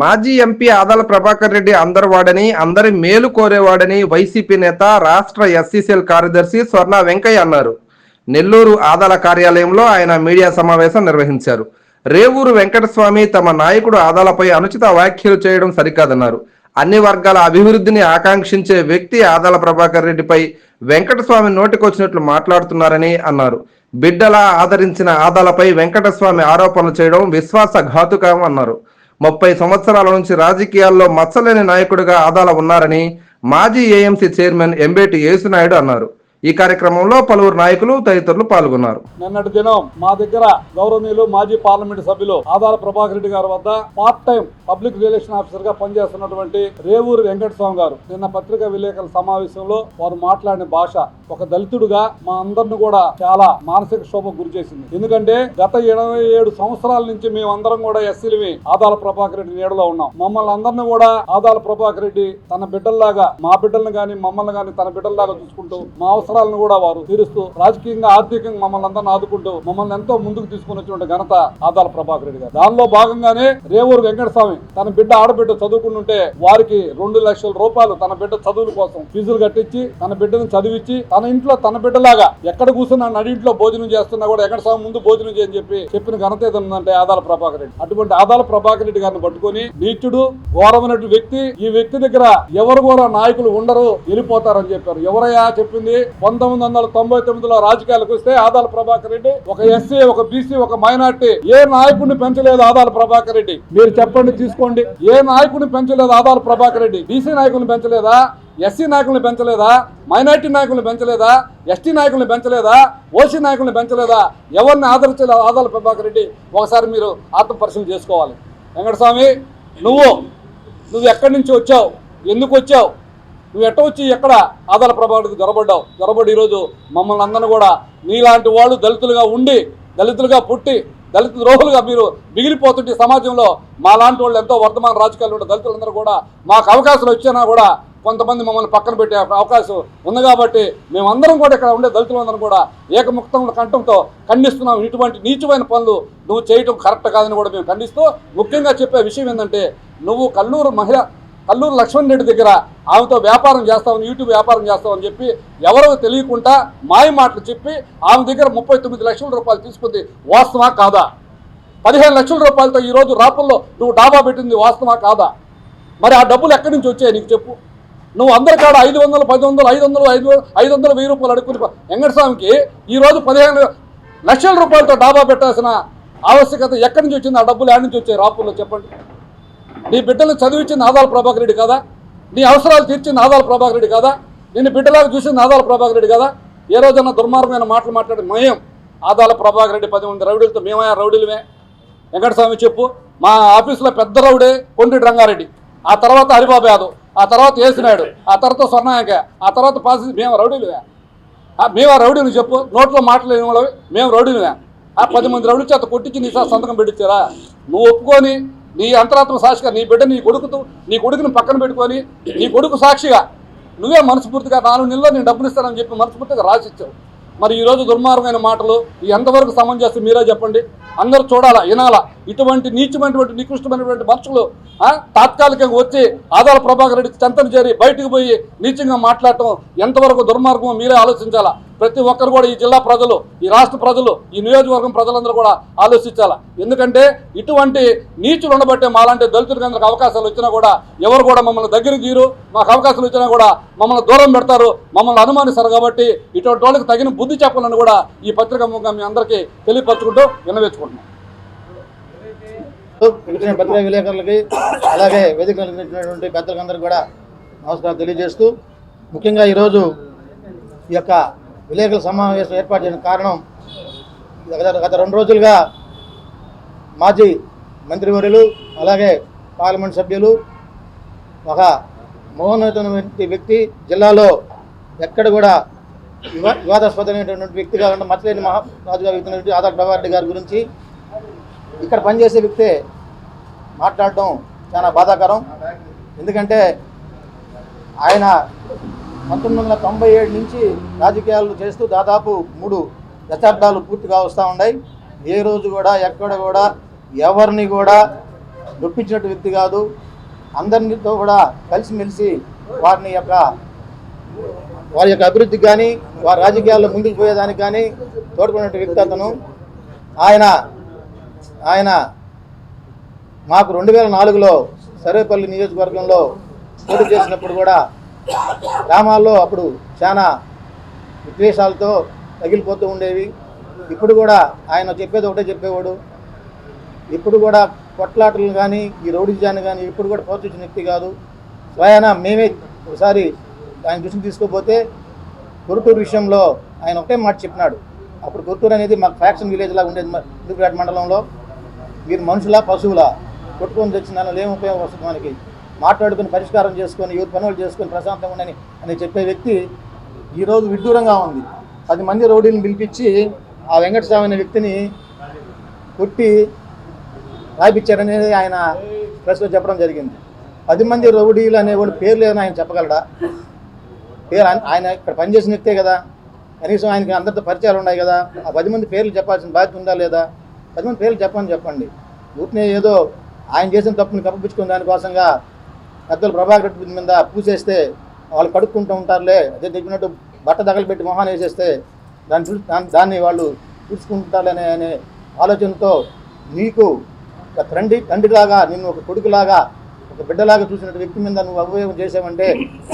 మాజీ ఎంపీ ఆదాల ప్రభాకర్ రెడ్డి అందరివాడని అందరి మేలు కోరేవాడని వైసీపీ నేత రాష్ట్ర ఎస్సీసీఎల్ కార్యదర్శి స్వర్ణ వెంకయ్య అన్నారు. నెల్లూరు ఆదాల కార్యాలయంలో ఆయన మీడియా సమావేశం నిర్వహించారు. రేవూరు వెంకటస్వామి తమ నాయకుడు ఆదాలపై అనుచిత వ్యాఖ్యలు చేయడం సరికాదన్నారు. అన్ని వర్గాల అభివృద్ధిని ఆకాంక్షించే వ్యక్తి ఆదాల ప్రభాకర్ రెడ్డిపై వెంకటస్వామి నోటికొచ్చినట్లు మాట్లాడుతున్నారని అన్నారు. బిడ్డలా ఆదరించిన ఆదాలపై వెంకటస్వామి ఆరోపణలు చేయడం విశ్వాసఘాతుకం అన్నారు. ముప్పై సంవత్సరాల నుంచి రాజకీయాల్లో మచ్చలేని నాయకుడిగా ఆదాల ఉన్నారని మాజీ ఏఎంసీ చైర్మన్ ఎంబేటి యేసునాయుడు అన్నారు. ఈ కార్యక్రమంలో పలువురు నాయకులు తదితరులు పాల్గొన్నారు. నిన్నటి దినం మా దగ్గర గౌరవనీయులు మాజీ పార్లమెంట్ సభ్యులు ఆదాల ప్రభాకర్ రెడ్డి గారి వద్ద పార్ట్ టైం పబ్లిక్ రిలేషన్ ఆఫీసర్గా పనిచేస్తున్నటువంటి రేవూరు వెంకటస్వామి గారు నిన్న పత్రికా విలేకరుల సమావేశంలో వారు మాట్లాడిన భాష ఒక దళితుడుగా మా అందరిని కూడా చాలా మానసిక శోభకు గురి చేసింది. ఎందుకంటే గత ఇరవై ఏడు సంవత్సరాల నుంచి మేమందరం కూడా ఎస్సీలవి ఆదాల ప్రభాకర్ రెడ్డి నీడలో ఉన్నాం. మమ్మల్ని అందరిని కూడా ఆదాల ప్రభాకర్ రెడ్డి తన బిడ్డల్లాగా మా బిడ్డల్ని కానీ మమ్మల్ని కానీ తన బిడ్డల్లాగా చూసుకుంటూ మా అవసరం అవసరాలను కూడా వారు తీరుస్తూ రాజకీయంగా ఆర్థికంగా మమ్మల్ని అందరిని ఆదుకుంటూ మమ్మల్ని ఎంతో ముందుకు తీసుకుని వచ్చిన ఘనత ఆదాల ప్రభాకర్ రెడ్డి గారు. దానిలో భాగంగానే రేవూరు వెంకటస్వామి తన బిడ్డ ఆడబిడ్డ చదువుకుంటుంటే వారికి రెండు లక్షల రూపాయలు తన బిడ్డ చదువుల కోసం ఫీజులు కట్టించి తన బిడ్డను చదివించి తన ఇంట్లో తన బిడ్డలాగా ఎక్కడ కూర్చున్నా నడింట్లో భోజనం చేస్తున్నా కూడా ఎక్కడ స్వామి ముందు భోజనం చేయని చెప్పి చెప్పిన ఘనత ఏదో ఉందంటే ఆదాల ప్రభాకర్ రెడ్డి. అటువంటి ఆదాల ప్రభాకర్ రెడ్డి గారిని పట్టుకొని నీచుడు ఘోరమైనటువంటి వ్యక్తి ఈ వ్యక్తి దగ్గర ఎవరు కూడా నాయకులు ఉండరు వెళ్ళిపోతారని చెప్పారు. ఎవరయ్యా చెప్పింది? పంతొమ్మిది వందల తొంభై తొమ్మిదిలో రాజకీయాలకు వస్తే ఆదాల ప్రభాకర్ రెడ్డి ఒక ఎస్సీ ఒక బీసీ ఒక మైనార్టీ ఏ నాయకుడిని పెంచలేదు ఆదాల ప్రభాకర్ రెడ్డి? మీరు చెప్పండి తీసుకోండి. ఏ నాయకుడిని పెంచలేదు ఆదాల ప్రభాకర్ రెడ్డి? బీసీ నాయకుడిని పెంచలేదా? ఎస్సీ నాయకుల్ని పెంచలేదా? మైనార్టీ నాయకుల్ని పెంచలేదా? ఎస్టీ నాయకుల్ని పెంచలేదా? ఓసీ నాయకుల్ని పెంచలేదా? ఎవరిని ఆదరించలేదు ఆదాల ప్రభాకర్ రెడ్డి? ఒకసారి మీరు ఆత్మపరిశీలన చేసుకోవాలి. వెంకటస్వామి నువ్వు నువ్వు ఎక్కడి నుంచి వచ్చావు? ఎందుకు వచ్చావు? నువ్వు ఎట్ట వచ్చి ఎక్కడ ఆదాల ప్రభావితకు జొరబడ్డావు? జొరబడి ఈరోజు మమ్మల్ని అందరిని కూడా నీలాంటి వాళ్ళు దళితులుగా ఉండి దళితులుగా పుట్టి దళిత ద్రోహులుగా మీరు మిగిలిపోతుంటే సమాజంలో మా లాంటి వాళ్ళు ఎంతో వర్తమాన రాజకీయాలు ఉండే దళితులందరూ కూడా మాకు అవకాశాలు వచ్చినా కూడా కొంతమంది మమ్మల్ని పక్కన పెట్టే అవకాశం ఉంది కాబట్టి మేమందరం కూడా ఇక్కడ ఉండే దళితులందరం కూడా ఏకముక్తం కంఠంతో ఖండిస్తున్నాం. ఇటువంటి నీచమైన పనులు నువ్వు చేయటం కరెక్ట్ కాదని కూడా మేము ఖండిస్తూ ముఖ్యంగా చెప్పే విషయం ఏంటంటే నువ్వు కల్లూరు మహిళ కల్లూరు లక్ష్మణ్ రెడ్డి దగ్గర ఆమెతో వ్యాపారం చేస్తామని యూట్యూబ్ వ్యాపారం చేస్తామని చెప్పి ఎవరో తెలియకుండా మాయ మాటలు చెప్పి ఆమె దగ్గర ముప్పై తొమ్మిది లక్షల రూపాయలు తీసుకుంది. వాస్తవా కాదా? పదిహేను లక్షల రూపాయలతో ఈరోజు రాపుల్లో నువ్వు డాబా పెట్టింది వాస్తవా కాదా? మరి ఆ డబ్బులు ఎక్కడి నుంచి వచ్చాయి నీకు చెప్పు. నువ్వు అందరి కాడ ఐదు వందలు పది వందలు ఐదు వందలు ఐదు ఐదు వందలు వెయ్యి రూపాయలు అడుక్కుని వెంకటస్వామికి ఈరోజు పదిహేను లక్షల రూపాయలతో డాబా పెట్టాల్సిన ఆవశ్యకత ఎక్కడి నుంచి వచ్చింది? ఆ డబ్బులు ఎక్కడి నుంచి వచ్చాయి రాపుల్లో చెప్పండి. నీ బిడ్డలు చదివించిన ఆదాల ప్రభాకర్ రెడ్డి కదా? నీ అవసరాలు తీర్చిన ఆదాల ప్రభాకర్ రెడ్డి కదా? నిన్ను బిడ్డలాగా చూసిన ఆదాల ప్రభాకర్ రెడ్డి కదా? ఏ రోజన్నా దుర్మార్గమైన మాటలు మాట్లాడి మయం ఆదాల ప్రభాకర్ రెడ్డి పది మంది రౌడీలతో మేమయ్యా రౌడీలమే. వెంకటస్వామి చెప్పు మా ఆఫీసులో పెద్ద రౌడే కొండ్రెడ్డి రంగారెడ్డి. ఆ తర్వాత హరిబాబు యాదవ్ ఆ తర్వాత ఏసినాయుడు ఆ తర్వాత స్వర్ణాయక ఆ తర్వాత పాసి మేము రౌడీలువే ఆ, మేము ఆ రౌడీలు చెప్పు నోట్లో మాటలు వాళ్ళవి? మేము రౌడీలువే ఆ పది మంది రౌడీ చేత కొట్టించి నీ సంతకం పెట్టించారా నువ్వు ఒప్పుకొని నీ అంతరాత్మ సాక్షిగా నీ బిడ్డ నీ కొడుకుతో నీ కొడుకుని పక్కన పెట్టుకొని నీ కొడుకు సాక్షిగా నువ్వే మనస్ఫూర్తిగా నాలుగు నెలల్లో నేను డబ్బులు ఇస్తానని చెప్పి మనస్ఫూర్తిగా రాసిచ్చావు. మరి ఈరోజు దుర్మార్గమైన మాటలు ఎంతవరకు సమంజసం మీరే చెప్పండి? అందరూ చూడాలా వినాలా? ఇటువంటి నీచమైనటువంటి నికృష్టమైనటువంటి మనుషులు తాత్కాలికంగా వచ్చి ఆదాల ప్రభాకర్ రెడ్డి చెంతను చేరి బయటకు పోయి నీచంగా మాట్లాడటం ఎంతవరకు దుర్మార్గమో మీరే ఆలోచించాలా? ప్రతి ఒక్కరు కూడా ఈ జిల్లా ప్రజలు ఈ రాష్ట్ర ప్రజలు ఈ నియోజకవర్గం ప్రజలందరూ కూడా ఆలోచించాలా? ఎందుకంటే ఇటువంటి నీచులు ఉండబట్టే మాలాంటి దళితులకు అందరికి అవకాశాలు వచ్చినా కూడా ఎవరు కూడా మమ్మల్ని దగ్గరికి తీరు మాకు అవకాశాలు వచ్చినా కూడా మమ్మల్ని దూరం పెడతారు. మమ్మల్ని అనుమానిస్తారు కాబట్టి ఇటువంటి వాళ్ళకి తగిన బుద్ధి చెప్పాలని కూడా ఈ పత్రిక ముఖంగా మీ అందరికీ తెలియపరచుకుంటూ విన్నవేసుకుంటున్నాం పిలిచిన పత్రికా విలేకరులకి అలాగే వేదిక నిర్వహించినటువంటి పెద్దలందరికీ కూడా నమస్కారం తెలియజేస్తూ ముఖ్యంగా ఈరోజు ఈ యొక్క విలేకరుల సమావేశం ఏర్పాటు చేసిన కారణం గత రెండు రోజులుగా మాజీ మంత్రివర్యులు అలాగే పార్లమెంట్ సభ్యులు ఒక మౌనమైనటువంటి వ్యక్తి జిల్లాలో ఎక్కడ కూడా వివా వివాదాస్పదమైనటువంటి వ్యక్తిగా ఉన్న మచ్చలేని మహారాజుగా వ్యక్తి ఆధార్ ప్రభారెడ్డి గారి గురించి ఇక్కడ పనిచేసే వ్యక్తే మాట్లాడటం చాలా బాధాకరం. ఎందుకంటే ఆయన పంతొమ్మిది వందల తొంభై ఏడు నుంచి రాజకీయాలు చేస్తూ దాదాపు మూడు దశాబ్దాలు పూర్తిగా వస్తూ ఉన్నాయి. ఏ రోజు కూడా ఎక్కడ కూడా ఎవరిని కూడా నొప్పించినట్టు వ్యక్తి కాదు. అందరితో కూడా కలిసిమెలిసి వారిని యొక్క వారి యొక్క అభివృద్ధికి కానీ వారి రాజకీయాల్లో ముందుకు పోయేదానికి కానీ తోడ్పడినట్టు వ్యక్తి అతను. ఆయన ఆయన మాకు రెండు వేల నాలుగులో సర్వేపల్లి నియోజకవర్గంలో పోటీ చేసినప్పుడు కూడా గ్రామాల్లో అప్పుడు చాలా విద్వేషాలతో తగిలిపోతూ ఉండేవి. ఇప్పుడు కూడా ఆయన చెప్పేది ఒకటే చెప్పేవాడు. ఇప్పుడు కూడా కొట్లాటలు కానీ ఈ రౌడీజాన్ని కానీ ఇప్పుడు కూడా ప్రోత్సహించిన వ్యక్తి కాదు. స్వయాన మేమే ఒకసారి ఆయన దృష్టికి తీసుకోపోతే గురుటూరు విషయంలో ఆయన ఒకటే మాట చెప్పినాడు. అప్పుడు గురుటూరు అనేది మాకు ఫ్యాక్షన్ విలేజ్ లాగా ఉండేది ఇందుపేట మండలంలో. మీరు మనుషులా పశువులా? కొట్టుకొని తెచ్చిన దానిలో ఏం ఉపయోగం వస్తుంది మనకి? మాట్లాడుకుని పరిష్కారం చేసుకొని ఎవరి పనులు చేసుకొని ప్రశాంతంగా ఉండని అని చెప్పే వ్యక్తి ఈరోజు విడ్డూరంగా ఉంది. పది మంది రౌడీలను పిలిపించి ఆ వెంకటస్వామి అనే వ్యక్తిని కొట్టి రాయిపించారనేది ఆయన ప్రెస్లో చెప్పడం జరిగింది. పది మంది రౌడీలు అనేవాడు పేరు లేదని ఆయన చెప్పగలడా? పేరు ఆయన- ఆయన ఇక్కడ పనిచేసిన వ్యక్తే కదా. కనీసం ఆయనకి అందరితో పరిచయాలు ఉన్నాయి కదా. ఆ పది మంది పేర్లు చెప్పాల్సిన బాధ్యత ఉందా లేదా? పది మంది పేర్లు చెప్పని చెప్పండి. ఊరినే ఏదో ఆయన చేసిన తప్పుని కప్పిపుచ్చుకున్న దానికోసంగా పెద్దలు ప్రభాకర్ రెడ్డి మీద పూసేస్తే వాళ్ళు కడుక్కుంటూ ఉంటారులే అదే చెప్పినట్టు బట్ట తగలబెట్టి మొహాన్ని వేసేస్తే దాన్ని చూసి దాన్ని దాన్ని వాళ్ళు చూసుకుంటారనే అనే ఆలోచనతో నీకు ఒక తండ్రి తండ్రిలాగా నిన్ను ఒక కొడుకులాగా ఒక బిడ్డలాగా చూసిన వ్యక్తి మీద నువ్వు అభియోగం చేసావంటే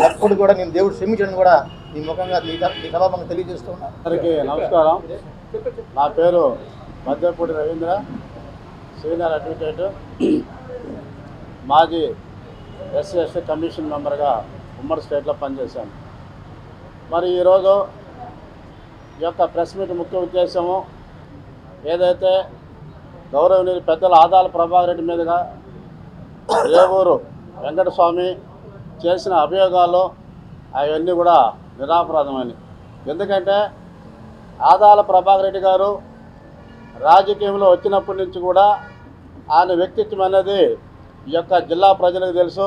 అప్పుడు కూడా నేను దేవుడు క్షమించడం కూడా నీ ముఖంగా నీ నీ సభాపంగా తెలియజేస్తున్నా అందరికీ నమస్కారం. నా పేరు మధ్యపూడి రవీంద్ర సీనియర్ అడ్వకేట్. మాజీ ఎస్సీ ఎస్టీ కమిషన్ మెంబర్గా ఉమ్మడి స్టేట్లో పనిచేశాను. మరి ఈరోజు ఈ యొక్క ప్రెస్ మీట్ ముఖ్య ఉద్దేశము ఏదైతే గౌరవనీయులు పెద్దల ఆదాల ప్రభాకర్ రెడ్డి మీదుగా రేవూరు వెంకటస్వామి చేసిన అభియోగాలు అవన్నీ కూడా నిరాపరాధమైనవి. ఎందుకంటే ఆదాల ప్రభాకర్ రెడ్డి గారు రాజకీయంలో వచ్చినప్పటి నుంచి కూడా ఆయన వ్యక్తిత్వం అనేది ఈ యొక్క జిల్లా ప్రజలకు తెలుసు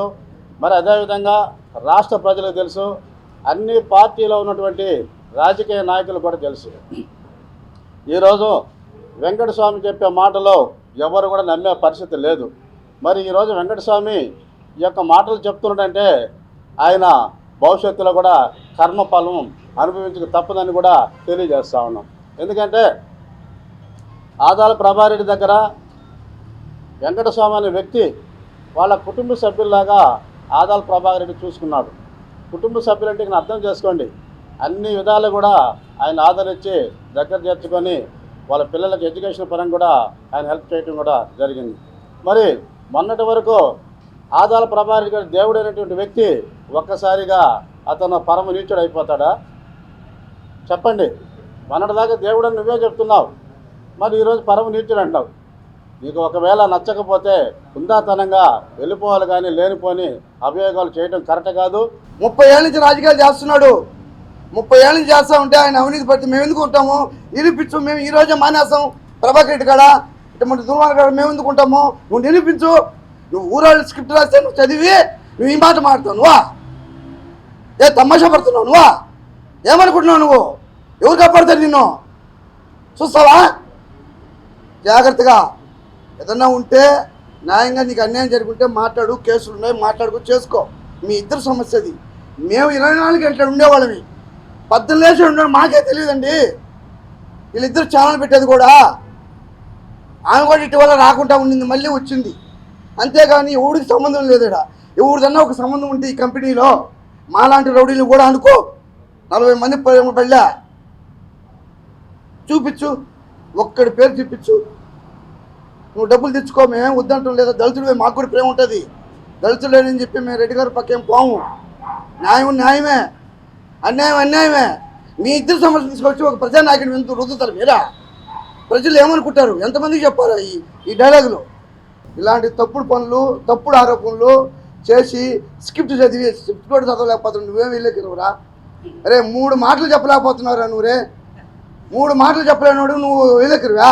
మరి అదేవిధంగా రాష్ట్ర ప్రజలకు తెలుసు అన్ని పార్టీలో ఉన్నటువంటి రాజకీయ నాయకులు కూడా తెలుసు. ఈరోజు వెంకటస్వామి చెప్పే మాటలో ఎవరు కూడా నమ్మే పరిస్థితి లేదు. మరి ఈరోజు వెంకటస్వామి ఈ యొక్క మాటలు చెప్తున్నాడంటే ఆయన భవిష్యత్తులో కూడా కర్మఫలం అనుభవించక తప్పదని కూడా తెలియజేస్తా ఉన్నాం. ఎందుకంటే ఆదాల ప్రభారెడ్డి దగ్గర వెంకటస్వామి అనే వ్యక్తి వాళ్ళ కుటుంబ సభ్యుల్లాగా ఆదాల ప్రభాకర్ రెడ్డి చూసుకున్నాడు. కుటుంబ సభ్యులంటే నేను అర్థం చేసుకోండి. అన్ని విధాలు కూడా ఆయన ఆదరించి దగ్గర చేర్చుకొని వాళ్ళ పిల్లలకు ఎడ్యుకేషన్ పరంగా కూడా ఆయన హెల్ప్ చేయడం కూడా జరిగింది. మరి మొన్నటి వరకు ఆదాల ప్రభాకర్ గారి దేవుడైనటువంటి వ్యక్తి ఒక్కసారిగా అతను పరమ నీచుడు అయిపోతాడా? చెప్పండి. మొన్నటిదాకా దేవుడు అని నువ్వే చెప్తున్నావు. మరి ఈరోజు పరమ నీచుడు అంటావు. నీకు ఒకవేళ నచ్చకపోతే ఉందాతనంగా వెళ్ళిపోవాలి కానీ లేనిపోని అభియోగాలు చేయడం కరెక్ట్ కాదు. ముప్పై ఏళ్ళ నుంచి రాజకీయాలు చేస్తున్నాడు. ముప్పై ఏళ్ళ నుంచి చేస్తా ఉంటే ఆయన అవినీతి పట్టి మేము ఎందుకు ఉంటాము? నిరూపించు మేము ఈ రోజే మానేస్తాం. ప్రభాకర్ రెడ్డి కాడ? ఇటువంటి దుర్మార్గ కాడ మేము ఎందుకు ఉంటాము? నువ్వు నిరూపించు నువ్వు ఊరాళ్ళు స్క్రిప్ట్ రాస్తే నువ్వు చదివి నువ్వు ఈ మాట మాడుతావు నువ్వా? ఏ తమాషా పడుతున్నావు నువ్వా? ఏమనుకుంటున్నావు నువ్వు? ఎవరు కాపాడుతారు నిన్ను? చూస్తావా? జాగ్రత్తగా ఏదన్నా ఉంటే న్యాయంగా నీకు అన్యాయం జరుగుంటే మాట్లాడు కేసులు ఉన్నాయి మాట్లాడుకో చేసుకో. మీ ఇద్దరు సమస్య అది మేము ఇరవై నాలుగు గంటలు ఉండేవాళ్ళమి. పద్దెనిమిది లేచి ఉండడం మాకే తెలియదండి. వీళ్ళిద్దరు ఛానల్ పెట్టేది కూడా. ఆమె కూడా ఇటీవల రాకుండా ఉండింది మళ్ళీ వచ్చింది. అంతేగాని ఎవడికి సంబంధం లేదుడా? ఎవరిదన్నా ఒక సంబంధం ఉంటే ఈ కంపెనీలో? మాలాంటి రౌడీలు కూడా అనుకో. నలభై మంది ప- పళ్ళా చూపించు. ఒక్కడి పేరు చూపించు. నువ్వు డబ్బులు తెచ్చుకో మేమేం వద్దంటాం లేదా? దళితుడిపై మాకు కూడా ప్రేమ ఉంటుంది. దళితులేనని చెప్పి మేము రెడ్డి గారి పక్కేం పోము. న్యాయం న్యాయమే. అన్యాయం అన్యాయమే. మీ ఇద్దరు సమస్యలు తీసుకొచ్చి ఒక ప్రజానాయకుడు ఎందుకు రుద్దుతారు మీరా? ప్రజలు ఏమనుకుంటారు? ఎంతమందికి చెప్పారు ఈ ఈ డైలాగులు? ఇలాంటి తప్పుడు పనులు తప్పుడు ఆరోపణలు చేసి స్క్రిప్ట్ చదివి స్క్రిప్ట్ కూడా చదవలేకపోతున్నావు. నువ్వేం వెళ్ళలేకురా అరే మూడు మాటలు చెప్పలేకపోతున్నారా నువ్వురే. మూడు మాటలు చెప్పలేనోడు నువ్వు వెళ్ళకరువా